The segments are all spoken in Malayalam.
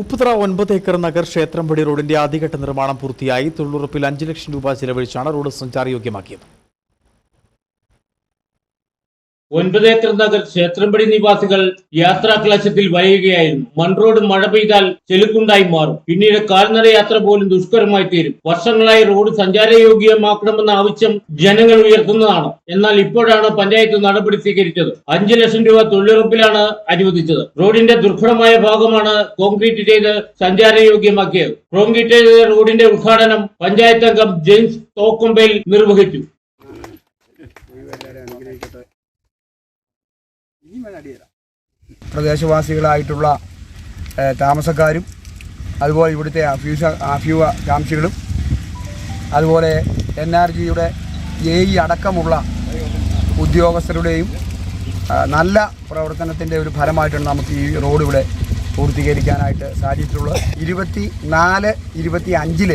ഉപ്പുതറ ഒൻപത് ഏക്കർ നഗർ ക്ഷേത്രംപടി റോഡിന്റെ ആദ്യഘട്ട നിർമ്മാണം പൂർത്തിയായി. തൊഴിലുറപ്പിൽ അഞ്ച് ലക്ഷം രൂപ ചെലവഴിച്ചാണ് റോഡ് സഞ്ചാരയോഗ്യമാക്കിയത്. ഒൻപത് നഗർ ക്ഷേത്രംപടി നിവാസികൾ യാത്രാ ക്ലേശത്തിൽ വലയുകയായിരുന്നു മൺറോഡ് മഴ പെയ്താൽ ചെലുക്കുണ്ടായി മാറും. പിന്നീട് കാൽനട യാത്ര പോലും ദുഷ്കരമായി തീരും. വർഷങ്ങളായി റോഡ് സഞ്ചാരയോഗ്യമാക്കണമെന്ന ആവശ്യം ജനങ്ങൾ ഉയർത്തുന്നതാണ്. എന്നാൽ ഇപ്പോഴാണ് പഞ്ചായത്ത് നടപടി സ്വീകരിച്ചത്. അഞ്ചു ലക്ഷം രൂപ തൊഴിലുറപ്പിലാണ് അനുവദിച്ചത്. റോഡിന്റെ ദുർഘടമായ ഭാഗമാണ് കോൺക്രീറ്റ് ചെയ്ത് സഞ്ചാരയോഗ്യമാക്കിയത്. കോൺക്രീറ്റ് ചെയ്ത റോഡിന്റെ ഉദ്ഘാടനം പഞ്ചായത്ത് അംഗം ജെയിംസ് തോക്കൊമ്പയിൽ നിർവഹിച്ചു. പ്രദേശവാസികളായിട്ടുള്ള താമസക്കാരും അതുപോലെ ഇവിടുത്തെ അഫ്യൂസ അഫ്യൂവ അതുപോലെ എൻ ആർ ജിയുടെ എ ഇ അടക്കമുള്ള ഉദ്യോഗസ്ഥരുടെയും നല്ല പ്രവർത്തനത്തിന്റെ ഒരു ഫലമായിട്ടാണ് നമുക്ക് ഈ റോഡ് ഇവിടെ പൂർത്തീകരിക്കാനായിട്ട് സാധിച്ചിട്ടുള്ളത്. ഇരുപത്തി നാല് ഇരുപത്തി അഞ്ചിൽ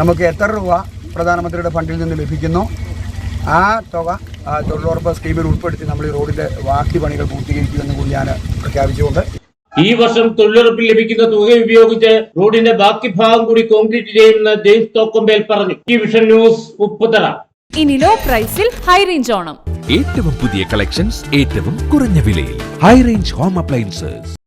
നമുക്ക് എത്ര രൂപ പ്രധാനമന്ത്രിയുടെ ഫണ്ടിൽ നിന്ന് ലഭിക്കുന്നു? ആ തുക ആ, തൊഴിലുറപ്പ് സ്കീമിൽ ഉൾപ്പെടുത്തി നമ്മൾ ഈ റോഡിന്റെ ബാക്കി പണികൾ പൂർത്തീകരിക്കുമെന്ന് കൂടി ഞാൻ പ്രഖ്യാപിച്ചുകൊണ്ട്. ഈ വർഷം തൊഴിലുറപ്പിൽ ലഭിക്കുന്ന തുക ഉപയോഗിച്ച് റോഡിന്റെ ബാക്കി ഭാഗം കൂടി കോൺക്രീറ്റ് ചെയ്യുമെന്ന് ജെയിംസ് തോക്കൊമ്പേൽ പറഞ്ഞു. ഈ വിഷൻ ന്യൂസ് ഉപ്പുതറ. ഇനി ലോ പ്രൈസിൽ ഹൈ റേഞ്ച് ഓണം. ഏറ്റവും പുതിയ കളക്ഷൻസ് ഏറ്റവും കുറഞ്ഞ വിലയിൽ. High range home appliances.